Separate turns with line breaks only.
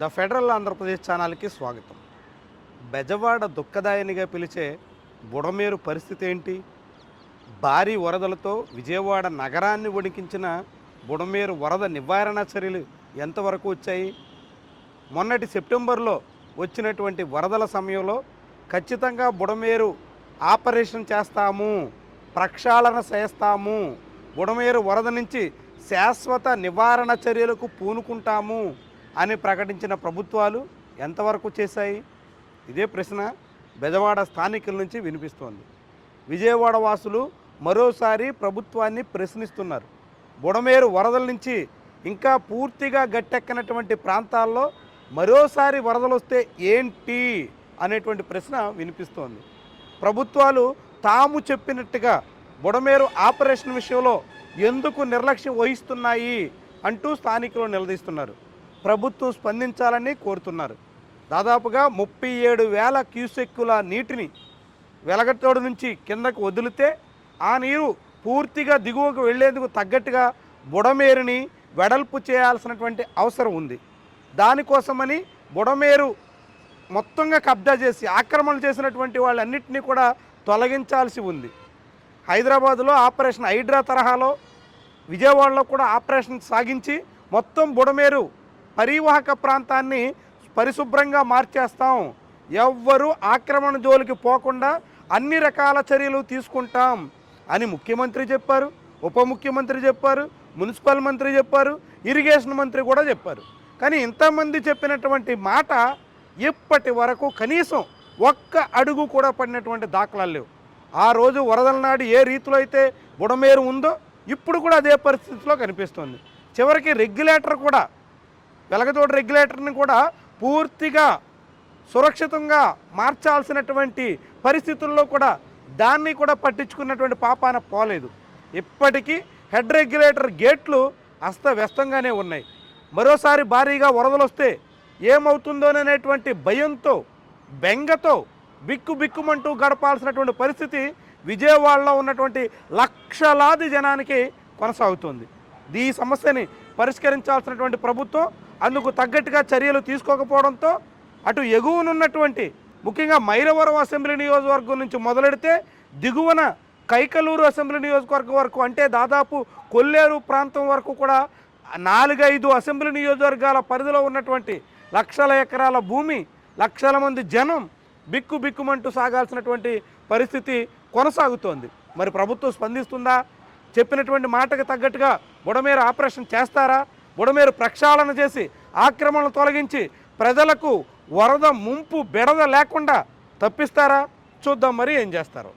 The federal Andhra Pradesh ఛానల్కి స్వాగతం. బెజవాడ దుఃఖదాయనిగా పిలిచే బుడమేరు పరిస్థితి ఏంటి? భారీ వరదలతో విజయవాడ నగరాన్ని వణికించిన బుడమేరు వరద నివారణ చర్యలు ఎంతవరకు వచ్చాయి? మొన్నటి సెప్టెంబర్లో వచ్చినటువంటి వరదల సమయంలో ఖచ్చితంగా బుడమేరు ఆపరేషన్ చేస్తాము ప్రక్షాళన చేస్తాము బుడమేరు వరద నుంచి శాశ్వత నివారణ చర్యలకు పూనుకుంటాము అని ప్రకటించిన ప్రభుత్వాలు ఎంతవరకు చేశాయి? ఇదే ప్రశ్న బెదవాడ స్థానికుల నుంచి వినిపిస్తోంది. విజయవాడ వాసులు మరోసారి ప్రభుత్వాన్ని ప్రశ్నిస్తున్నారు. బుడమేరు వరదల నుంచి ఇంకా పూర్తిగా గట్టెక్కనటువంటి ప్రాంతాల్లో మరోసారి వరదలు వస్తే ఏంటి? అనేటువంటి ప్రశ్న వినిపిస్తోంది. ప్రభుత్వాలు తాము చెప్పినట్టుగా బుడమేరు ఆపరేషన్ విషయంలో ఎందుకు నిర్లక్ష్యం వహిస్తున్నాయి అంటూ స్థానికులు నిలదీస్తున్నారు. ప్రభుత్వం స్పందించాలని కోరుతున్నారు. దాదాపుగా ముప్పై ఏడు వేల క్యూసెక్కుల నీటిని వెలగట్టోడు నుంచి కిందకు వదిలితే ఆ నీరు పూర్తిగా దిగువకు వెళ్ళేందుకు తగ్గట్టుగా బుడమేరుని వెడల్పు చేయాల్సినటువంటి అవసరం ఉంది. దానికోసమని బుడమేరు మొత్తంగా కబ్జా చేసి ఆక్రమణ చేసినటువంటి వాళ్ళన్నింటినీ కూడా తొలగించాల్సి ఉంది. హైదరాబాదులో ఆపరేషన్ హైడ్రా తరహాలో విజయవాడలో కూడా ఆపరేషన్ సాగించి మొత్తం బుడమేరు పరివాహక ప్రాంతాన్ని పరిశుభ్రంగా మార్చేస్తాం. ఎవ్వరూ ఆక్రమణ జోలికి పోకుండా అన్ని రకాల చర్యలు తీసుకుంటాం అని ముఖ్యమంత్రి చెప్పారు ఉప ముఖ్యమంత్రి చెప్పారు మున్సిపల్ మంత్రి చెప్పారు ఇరిగేషన్ మంత్రి కూడా చెప్పారు. కానీ ఇంతమంది చెప్పినటువంటి మాట ఇప్పటి వరకు కనీసం ఒక్క అడుగు కూడా పడినటువంటి దాఖలాలు లేవు. ఆ రోజు వరదల నాడు ఏ రీతిలో అయితే బుడమేరు ఉందో ఇప్పుడు కూడా అదే పరిస్థితిలో కనిపిస్తుంది. చివరికి రెగ్యులేటర్ కూడా వెలగదోడు రెగ్యులేటర్ని కూడా పూర్తిగా సురక్షితంగా మార్చాల్సినటువంటి పరిస్థితుల్లో కూడా దాన్ని కూడా పట్టించుకున్నటువంటి పాపాన పోలేదు. ఇప్పటికీ హెడ్ రెగ్యులేటర్ గేట్లు అస్తవ్యస్తంగానే ఉన్నాయి. మరోసారి భారీగా వరదలు వస్తే ఏమవుతుందోననేటువంటి భయంతో బెంగతో బిక్కు బిక్కుమంటూ గడపాల్సినటువంటి పరిస్థితి విజయవాడలో ఉన్నటువంటి లక్షలాది జనానికి కొనసాగుతుంది. ఈ సమస్యని పరిష్కరించాల్సినటువంటి ప్రభుత్వం అందుకు తగ్గట్టుగా చర్యలు తీసుకోకపోవడంతో అటు ఎగువనున్నటువంటి ముఖ్యంగా మైలవరం అసెంబ్లీ నియోజకవర్గం నుంచి మొదలెడితే దిగువన కైకలూరు అసెంబ్లీ నియోజకవర్గం వరకు అంటే దాదాపు కొల్లేరు ప్రాంతం వరకు కూడా నాలుగైదు అసెంబ్లీ నియోజకవర్గాల పరిధిలో ఉన్నటువంటి లక్షల ఎకరాల భూమి లక్షల మంది జనం బిక్కు బిక్కుమంటూ సాగాల్సినటువంటి పరిస్థితి కొనసాగుతోంది. మరి ప్రభుత్వం స్పందిస్తుందా? చెప్పినటువంటి మాటకు తగ్గట్టుగా బుడమేర ఆపరేషన్ చేస్తారా? బుడమేరు ప్రక్షాళన చేసి ఆక్రమణలు తొలగించి ప్రజలకు వరద ముంపు బెడద లేకుండా తప్పిస్తారా? చూద్దాం మరి ఏం చేస్తారో.